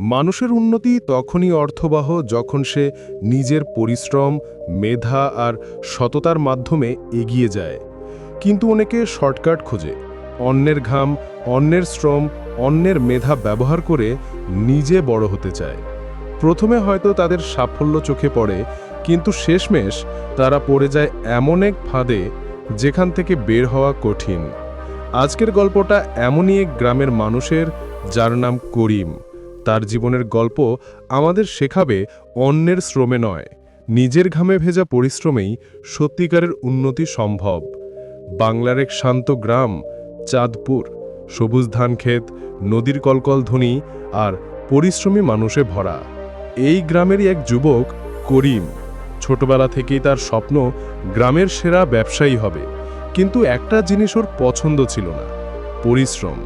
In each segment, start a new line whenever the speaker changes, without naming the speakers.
মানুষের উন্নতি তখনই অর্থবহ যখন সে নিজের পরিশ্রম, মেধা আর সততার মাধ্যমে এগিয়ে যায়। কিন্তু অনেকে শর্টকাট খোঁজে। অন্যের ঘাম, অন্যের শ্রম, অন্যের মেধা ব্যবহার করে নিজে বড় হতে চায়। প্রথমে হয়তো তাদের সাফল্য চোখে পড়ে, কিন্তু শেষমেশ তারা পড়ে যায় এমন এক ফাঁদে যেখান থেকে বের হওয়া কঠিন। আজকের গল্পটা এমনই এক গ্রামের মানুষের, যার নাম করিম। তার জীবনের গল্প আমাদের শেখাবে অন্যের শ্রমে নয়, নিজের ঘামে ভেজা পরিশ্রমেই সত্যিকারের উন্নতি সম্ভব। বাংলার এক শান্ত গ্রাম, চাঁদপুর, সবুজ ধান ক্ষেত, নদীর কলকল ধ্বনি আর পরিশ্রমী মানুষে ভরা। এই গ্রামেরই এক যুবক, করিম, ছোটবেলা থেকেই তার স্বপ্ন গ্রামের সেরা ব্যবসায়ী হবে, কিন্তু একটা জিনিস ওর পছন্দ ছিল না, পরিশ্রম।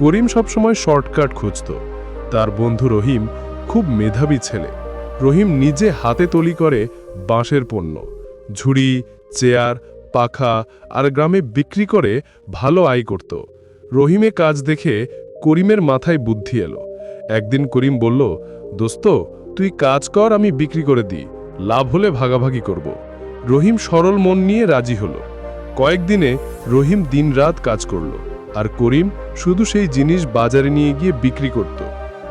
করিম সবসময় শর্টকাট খুঁজত। তার বন্ধু রহিম খুব মেধাবী ছেলে। রহিম নিজে হাতে তৈরি করে বাঁশের পণ্য, ঝুড়ি, চেয়ার, পাখা আর গ্রামে বিক্রি করে ভালো আয় করত। রহিমে কাজ দেখে করিমের মাথায় বুদ্ধি এলো। একদিন করিম বলল, দোস্ত, তুই কাজ কর, আমি বিক্রি করে দিই, লাভ হলে ভাগাভাগি করব। রহিম সরল মন নিয়ে রাজি হলো। কয়েকদিনে রহিম দিনরাত কাজ করল, আর করিম শুধু সেই জিনিস বাজারে নিয়ে গিয়ে বিক্রি করত।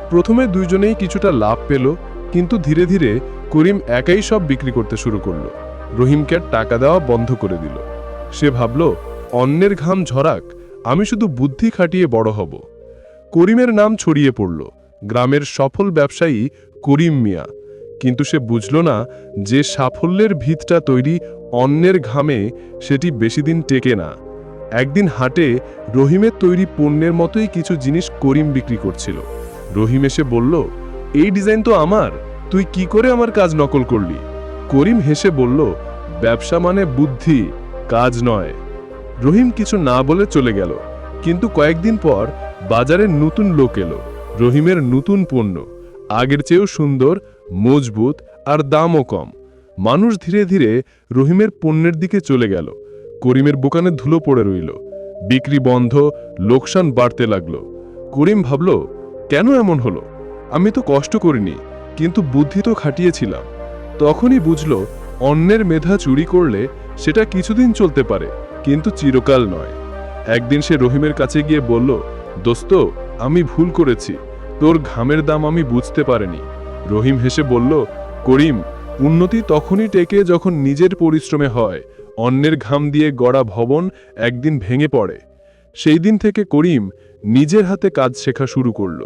প্রথমে দুইজনেই কিছুটা লাভ পেল, কিন্তু ধীরে ধীরে করিম একাই সব বিক্রি করতে শুরু করল। রহিমকে টাকা দেওয়া বন্ধ করে দিল। সে ভাবল, অন্যের ঘাম ঝরাক, আমি শুধু বুদ্ধি খাটিয়ে বড় হব। করিমের নাম ছড়িয়ে পড়ল। গ্রামের সফল ব্যবসায়ী করিম মিয়া। কিন্তু সে বুঝল না যে সাফল্যের ভিতটা তৈরি অন্যের ঘামে সেটি বেশি দিন টেকে না। একদিন হাটে রহিমের তৈরি পণ্যের মতোই কিছু জিনিস করিম বিক্রি করছিল। রহিম এসে বলল, এই ডিজাইন তো আমার, তুই কি করে আমার কাজ নকল করলি? করিম হেসে বলল, ব্যবসা মানে বুদ্ধি, কাজ নয়। রহিম কিছু না বলে চলে গেল। কিন্তু কয়েকদিন পর বাজারে নতুন লোক এলো, রহিমের নতুন পণ্য। আগের চেয়েও সুন্দর, মজবুত আর দামও কম। মানুষ ধীরে ধীরে রহিমের পণ্যের দিকে চলে গেল। করিমের দোকানে ধুলো পড়ে রইল। বিক্রি বন্ধ, লোকসান বাড়তে লাগল। করিম ভাবল কেন এমন হলো? আমি তো কষ্ট করিনি, কিন্তু বুদ্ধি তো খাটিয়েছিলাম। তখনই বুঝল, অন্যের মেধা চুরি করলে সেটা কিছুদিন চলতে পারে, কিন্তু চিরকাল নয়। একদিন সে রহিমের কাছে গিয়ে বলল, দোস্ত, আমি ভুল করেছি, তোর ঘামের দাম আমি বুঝতে পারিনি। রহিম হেসে বলল, করিম, উন্নতি তখনই টেকে যখন নিজের পরিশ্রমে হয়, অন্যের ঘাম দিয়ে গড়া ভবন একদিন ভেঙে পড়ে। সেই দিন থেকে করিম নিজের হাতে কাজ শেখা শুরু করল।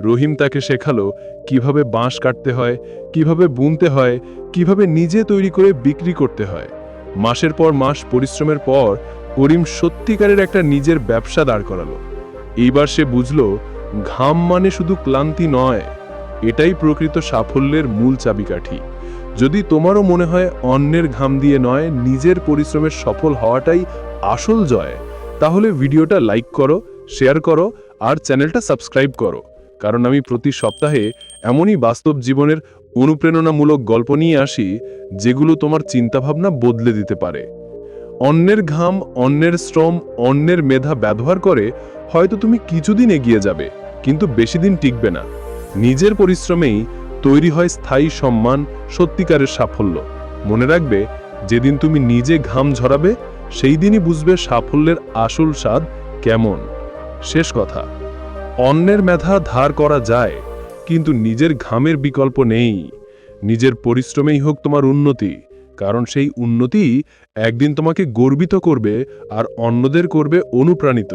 রহিম তাকে শেখালো কীভাবে বাঁশ কাটতে হয়, কীভাবে বুনতে হয়, কীভাবে নিজে তৈরি করে বিক্রি করতে হয়। মাসের পর মাস, পরিশ্রমের পর করিম সত্যিকারের একটা নিজের ব্যবসা দাঁড় করালো। এইবার সে বুঝল, ঘাম মানে শুধু ক্লান্তি নয়, এটাই প্রকৃত সাফল্যের মূল চাবিকাঠি। যদি তোমারও মনে হয় অন্যের ঘাম দিয়ে নয়, নিজের পরিশ্রমের সফল হওয়াটাই আসল জয়, তাহলে ভিডিওটা লাইক করো শেয়ার করো আর চ্যানেলটা সাবস্ক্রাইব করো। কারণ আমি প্রতি সপ্তাহে এমনই বাস্তব জীবনের অনুপ্রেরণামূলক গল্প নিয়ে আসি, যেগুলো তোমার চিন্তাভাবনা বদলে দিতে পারে। অন্যের ঘাম, অন্যের শ্রম, অন্যের মেধা ব্যবহার করে হয়তো তুমি কিছুদিন এগিয়ে যাবে, কিন্তু বেশি দিন টিকবে না। নিজের পরিশ্রমেই তৈরি হয় স্থায়ী সম্মান, সত্যিকারের সাফল্য। মনে রাখবে, যেদিন তুমি নিজে ঘাম ঝরাবে, সেই দিনই বুঝবে সাফল্যের আসল স্বাদ কেমন। শেষ কথা। অন্যের মেধা ধার করা যায়, কিন্তু নিজের ঘামের বিকল্প নেই। নিজের পরিশ্রমেই হোক তোমার উন্নতি, কারণ সেই উন্নতি একদিন তোমাকে গর্বিত করবে আর অন্যদের করবে অনুপ্রাণিত।